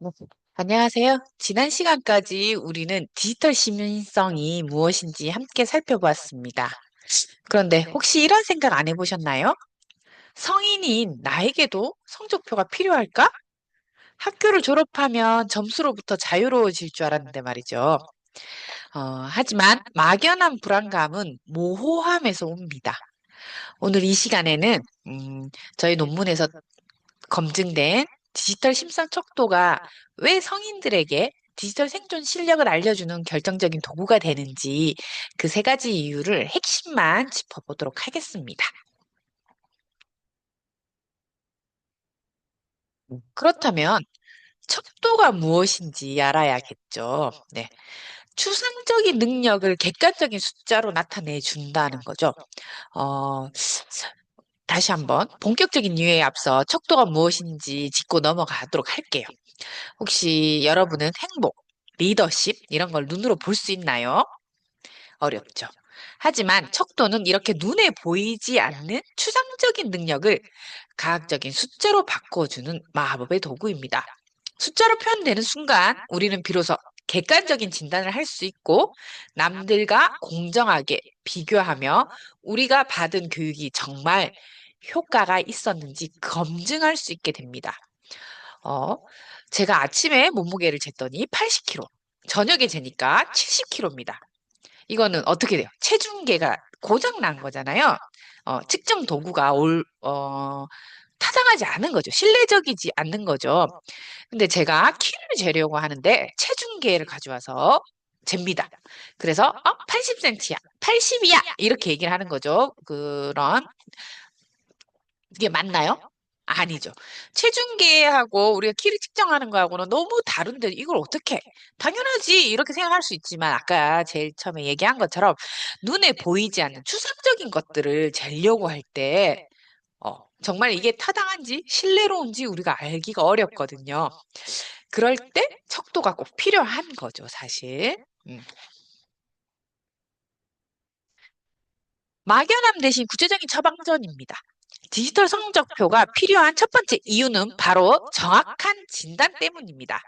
네. 안녕하세요. 지난 시간까지 우리는 디지털 시민성이 무엇인지 함께 살펴보았습니다. 그런데 혹시 이런 생각 안 해보셨나요? 성인인 나에게도 성적표가 필요할까? 학교를 졸업하면 점수로부터 자유로워질 줄 알았는데 말이죠. 어, 하지만 막연한 불안감은 모호함에서 옵니다. 오늘 이 시간에는 음, 저희 논문에서 검증된 디지털 심상 척도가 왜 성인들에게 디지털 생존 실력을 알려주는 결정적인 도구가 되는지 그 세 가지 이유를 핵심만 짚어보도록 하겠습니다. 그렇다면 척도가 무엇인지 알아야겠죠. 네. 추상적인 능력을 객관적인 숫자로 나타내 준다는 거죠. 어, 다시 한번 본격적인 이유에 앞서 척도가 무엇인지 짚고 넘어가도록 할게요. 혹시 여러분은 행복, 리더십 이런 걸 눈으로 볼 수 있나요? 어렵죠. 하지만 척도는 이렇게 눈에 보이지 않는 추상적인 능력을 과학적인 숫자로 바꿔주는 마법의 도구입니다. 숫자로 표현되는 순간 우리는 비로소 객관적인 진단을 할 수 있고 남들과 공정하게 비교하며 우리가 받은 교육이 정말 효과가 있었는지 검증할 수 있게 됩니다. 어, 제가 아침에 몸무게를 쟀더니 80kg, 저녁에 재니까 70kg입니다. 이거는 어떻게 돼요? 체중계가 고장 난 거잖아요. 어, 측정 도구가 올, 어, 타당하지 않은 거죠. 신뢰적이지 않는 거죠. 근데 제가 키를 재려고 하는데 체중계를 가져와서 잽니다. 그래서 어, 80cm야, 80이야 이렇게 얘기를 하는 거죠. 그런 이게 맞나요? 아니죠. 체중계하고 우리가 키를 측정하는 거하고는 너무 다른데 이걸 어떻게? 해? 당연하지. 이렇게 생각할 수 있지만 아까 제일 처음에 얘기한 것처럼 눈에 보이지 않는 추상적인 것들을 재려고 할 때, 어, 정말 이게 타당한지 신뢰로운지 우리가 알기가 어렵거든요. 그럴 때 척도가 꼭 필요한 거죠, 사실. 음. 막연함 대신 구체적인 처방전입니다. 디지털 성적표가 필요한 첫 번째 이유는 바로 정확한 진단 때문입니다.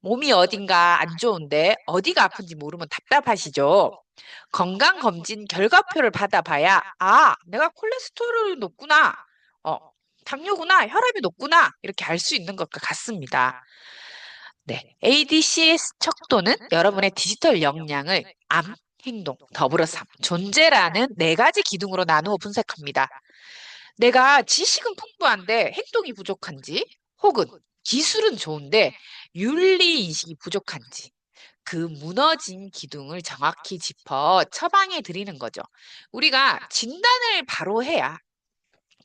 몸이 어딘가 안 좋은데 어디가 아픈지 모르면 답답하시죠? 건강검진 결과표를 받아봐야, 아, 내가 콜레스테롤이 높구나, 어, 당뇨구나, 혈압이 높구나, 이렇게 알 수 있는 것과 같습니다. 네. ADCS 척도는 여러분의 디지털 역량을 암, 행동, 더불어 삶, 존재라는 네 가지 기둥으로 나누어 분석합니다. 내가 지식은 풍부한데 행동이 부족한지, 혹은 기술은 좋은데 윤리 인식이 부족한지, 그 무너진 기둥을 정확히 짚어 처방해 드리는 거죠. 우리가 진단을 바로 해야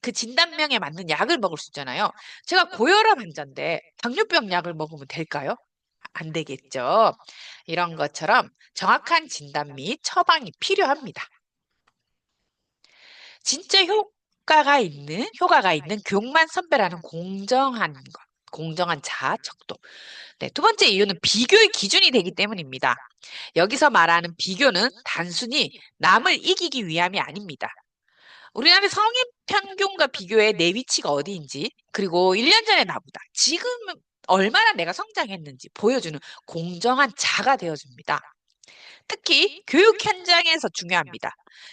그 진단명에 맞는 약을 먹을 수 있잖아요. 제가 고혈압 환자인데 당뇨병 약을 먹으면 될까요? 안 되겠죠. 이런 것처럼 정확한 진단 및 처방이 필요합니다. 진짜 효 과가 있는, 효과가 있는 교육만 선별하는 공정한 것, 공정한 자아 척도. 네, 두 번째 이유는 비교의 기준이 되기 때문입니다. 여기서 말하는 비교는 단순히 남을 이기기 위함이 아닙니다. 우리나라 성인 평균과 비교해 내 위치가 어디인지, 그리고 1년 전에 나보다 지금 얼마나 내가 성장했는지 보여주는 공정한 자가 되어줍니다. 특히 교육 현장에서 중요합니다.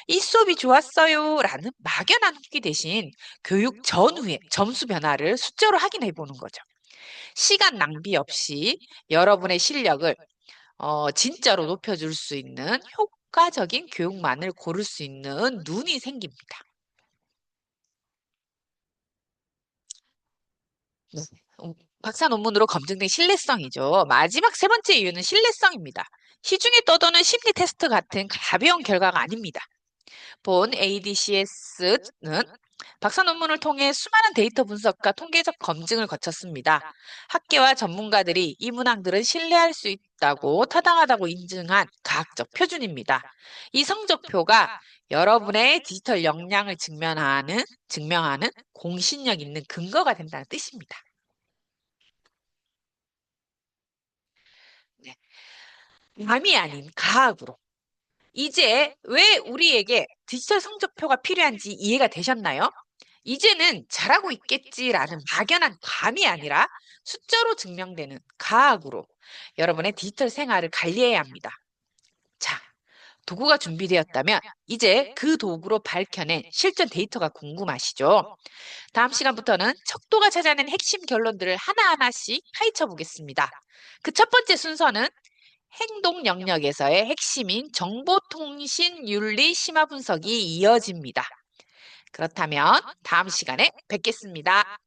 이 수업이 좋았어요 라는 막연한 후기 대신 교육 전후에 점수 변화를 숫자로 확인해 보는 거죠. 시간 낭비 없이 여러분의 실력을 어, 진짜로 높여줄 수 있는 효과적인 교육만을 고를 수 있는 눈이 생깁니다. 네. 음, 박사 논문으로 검증된 신뢰성이죠. 마지막 세 번째 이유는 신뢰성입니다. 시중에 떠도는 심리 테스트 같은 가벼운 결과가 아닙니다. 본 ADCS는 박사 논문을 통해 수많은 데이터 분석과 통계적 검증을 거쳤습니다. 학계와 전문가들이 이 문항들은 신뢰할 수 있다고 타당하다고 인증한 과학적 표준입니다. 이 성적표가 여러분의 디지털 역량을 증명하는, 증명하는 공신력 있는 근거가 된다는 뜻입니다. 감이 아닌 과학으로. 이제 왜 우리에게 디지털 성적표가 필요한지 이해가 되셨나요? 이제는 잘하고 있겠지라는 막연한 감이 아니라 숫자로 증명되는 과학으로 여러분의 디지털 생활을 관리해야 합니다. 자, 도구가 준비되었다면 이제 그 도구로 밝혀낸 실전 데이터가 궁금하시죠? 다음 시간부터는 척도가 찾아낸 핵심 결론들을 하나하나씩 파헤쳐 보겠습니다. 그 첫 번째 순서는 행동 영역에서의 핵심인 정보통신 윤리 심화 분석이 이어집니다. 그렇다면 다음 시간에 뵙겠습니다.